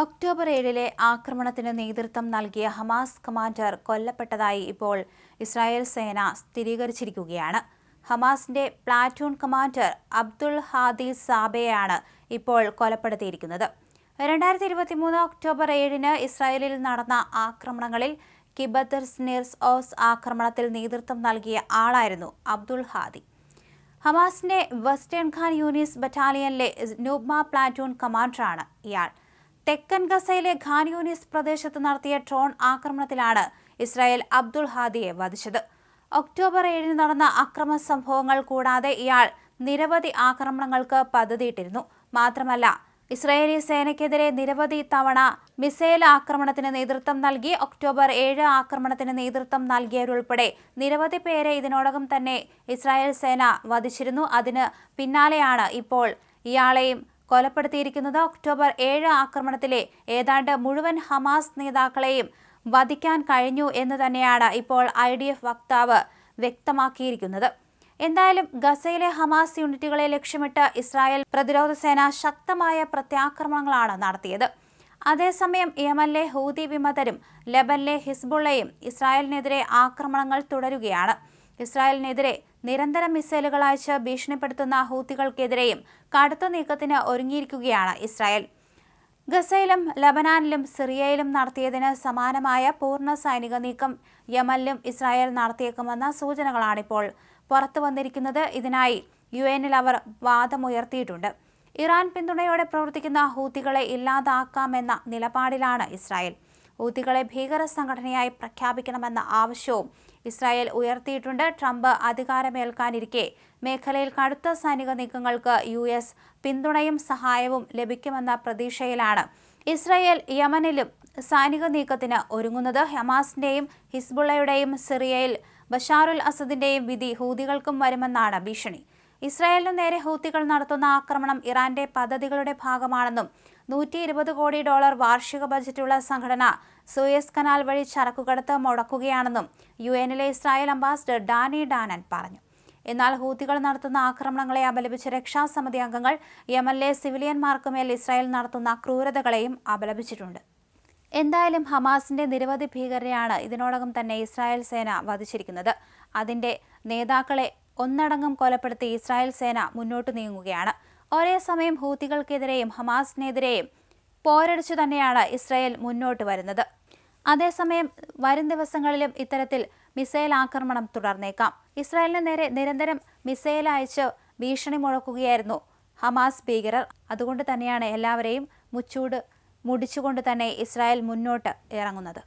October ഏഴിലെ ആക്രമണത്തിന് നേതൃത്വം നൽകിയ ഹമാസ് കമാൻഡർ കൊല്ലപ്പെട്ടതായി ഇപ്പോൾ ഇസ്രായേൽ സേന സ്ഥിരീകരിച്ചിരിക്കുകയാണ്. ഹമാസിന്റെ പ്ലാറ്റൂൺ കമാൻഡർ അബ്ദുൾ ഹാദി സാബയാണ് ഇപ്പോൾ കൊലപ്പെടുത്തിയിരിക്കുന്നത്. രണ്ടായിരത്തി ഇരുപത്തി മൂന്ന് ഒക്ടോബർ ഏഴിന് ഇസ്രായേലിൽ നടന്ന ആക്രമണങ്ങളിൽ കിബദർ സ്നിർസ് ഓസ് ആക്രമണത്തിൽ നേതൃത്വം നൽകിയ ആളായിരുന്നു അബ്ദുൾ ഹാദി. ഹമാസിന്റെ വെസ്റ്റേൺ ഖാൻ യൂണിസ് ബറ്റാലിയനിലെ നൂബ്മ പ്ലാറ്റൂൺ കമാൻഡറാണ് ഇയാൾ. തെക്കൻ ഗസയിലെ ഖാനിയൂനിസ് യൂനിസ് പ്രദേശത്ത് നടത്തിയ ഡ്രോൺ ആക്രമണത്തിലാണ് ഇസ്രായേൽ അബ്ദുൾ ഹാദിയെ വധിച്ചത്. ഒക്ടോബർ ഏഴിന് നടന്ന അക്രമ സംഭവങ്ങൾ കൂടാതെ ഇയാൾ നിരവധി ആക്രമണങ്ങൾക്ക് പദ്ധതിയിട്ടിരുന്നു. മാത്രമല്ല ഇസ്രായേലി സേനയ്ക്കെതിരെ നിരവധി തവണ മിസൈൽ ആക്രമണത്തിന് നേതൃത്വം നൽകി ഒക്ടോബർ ഏഴ് ആക്രമണത്തിന് നേതൃത്വം നൽകിയവരുൾപ്പെടെ നിരവധി പേരെ ഇതിനോടകം തന്നെ ഇസ്രായേൽ സേന വധിച്ചിരുന്നു. അതിന് പിന്നാലെയാണ് ഇപ്പോൾ ഇയാളെയും കൊലപ്പെടുത്തിയിരിക്കുന്നത് ഒക്ടോബർ ഏഴ് ആക്രമണത്തിലെ ഏതാണ്ട് മുഴുവൻ ഹമാസ് നേതാക്കളെയും വധിക്കാൻ കഴിഞ്ഞു എന്ന് തന്നെയാണ് ഇപ്പോൾ ഐ ഡി എഫ് വക്താവ് വ്യക്തമാക്കിയിരിക്കുന്നത്. എന്തായാലും ഗസയിലെ ഹമാസ് യൂണിറ്റുകളെ ലക്ഷ്യമിട്ട് ഇസ്രായേൽ പ്രതിരോധ സേന ശക്തമായ പ്രത്യാക്രമണങ്ങളാണ് നടത്തിയത്. അതേസമയം യമനിലെ ഹൂതി വിമതരും ലബനിലെ ഹിസ്ബുള്ളയും ഇസ്രായേലിനെതിരെ ആക്രമണങ്ങൾ തുടരുകയാണ്. ഇസ്രായേലിനെതിരെ നിരന്തരം മിസൈലുകൾ അയച്ച് ഭീഷണിപ്പെടുത്തുന്ന ഹൂത്തികൾക്കെതിരെയും കടുത്ത നീക്കത്തിന് ഒരുങ്ങിയിരിക്കുകയാണ് ഇസ്രായേൽ. ഗസയിലും ലബനാനിലും സിറിയയിലും നടത്തിയതിന് സമാനമായ പൂർണ സൈനിക നീക്കം യമനിലും ഇസ്രായേൽ നടത്തിയേക്കുമെന്ന സൂചനകളാണിപ്പോൾ പുറത്തു വന്നിരിക്കുന്നത്. ഇതിനായി യു എനിൽ അവർ വാദമുയർത്തിയിട്ടുണ്ട്. ഇറാൻ പിന്തുണയോടെ പ്രവർത്തിക്കുന്ന ഹൂത്തികളെ ഇല്ലാതാക്കാമെന്ന നിലപാടിലാണ് ഇസ്രായേൽ. ഹൂത്തികളെ ഭീകര സംഘടനയായി പ്രഖ്യാപിക്കണമെന്ന ആവശ്യവും ഇസ്രായേൽ ഉയർത്തിയിട്ടുണ്ട്. ട്രംപ് അധികാരമേൽക്കാനിരിക്കെ. മേഖലയിൽ കടുത്ത സൈനിക നീക്കങ്ങൾക്ക് യു എസ് പിന്തുണയും സഹായവും ലഭിക്കുമെന്ന പ്രതീക്ഷയിലാണ് ഇസ്രായേൽ യമനിലും സൈനിക നീക്കത്തിന് ഒരുങ്ങുന്നത്. ഹമാസിന്റെയും ഹിസ്ബുള്ളയുടെയും സിറിയയിൽ ബഷാറുൽ അസദിന്റെയും വിധി ഹൂതികൾക്കും വരുമെന്നാണ് ഭീഷണി. ഇസ്രായേലിനു നേരെ ഹൂത്തികൾ നടത്തുന്ന ആക്രമണം ഇറാന്റെ പദ്ധതികളുടെ ഭാഗമാണെന്നും നൂറ്റി ഇരുപത് കോടി ഡോളർ വാർഷിക ബജറ്റുള്ള സംഘടന സൂയസ് കനാൽ വഴി ചരക്കുകടത്ത് മുടക്കുകയാണെന്നും യു എന്നിലെ ഇസ്രായേൽ അംബാസിഡർ ഡാനി ഡാനൻ പറഞ്ഞു. എന്നാൽ ഹൂത്തികൾ നടത്തുന്ന ആക്രമണങ്ങളെ അപലപിച്ച് രക്ഷാസമിതി അംഗങ്ങൾ യമനിലെ സിവിലിയന്മാർക്കുമേൽ ഇസ്രായേൽ നടത്തുന്ന ക്രൂരതകളെയും അപലപിച്ചിട്ടുണ്ട്. എന്തായാലും ഹമാസിന്റെ നിരവധി ഭീകരരെയാണ് ഇതിനോടകം തന്നെ ഇസ്രായേൽ സേന വധിച്ചിരിക്കുന്നത്. അതിന്റെ നേതാക്കളെ ഒന്നടങ്കം കൊലപ്പെടുത്തി ഇസ്രായേൽ സേന മുന്നോട്ട് നീങ്ങുകയാണ്. ഒരേ സമയം ഹൂത്തികൾക്കെതിരെയും ഹമാസിനെതിരെയും പോരടിച്ചു തന്നെയാണ് ഇസ്രായേൽ മുന്നോട്ട് വരുന്നത്. അതേസമയം വരും ദിവസങ്ങളിലും ഇത്തരത്തിൽ മിസൈൽ ആക്രമണം തുടർന്നേക്കാം. ഇസ്രായേലിന് നേരെ നിരന്തരം മിസൈൽ അയച്ച് ഭീഷണി മുഴക്കുകയായിരുന്നു ഹമാസ് ഭീകരർ. അതുകൊണ്ട് തന്നെയാണ് എല്ലാവരെയും മുച്ചൂട് മുടിച്ചുകൊണ്ട് തന്നെ ഇസ്രായേൽ മുന്നോട്ട് ഇറങ്ങുന്നത്.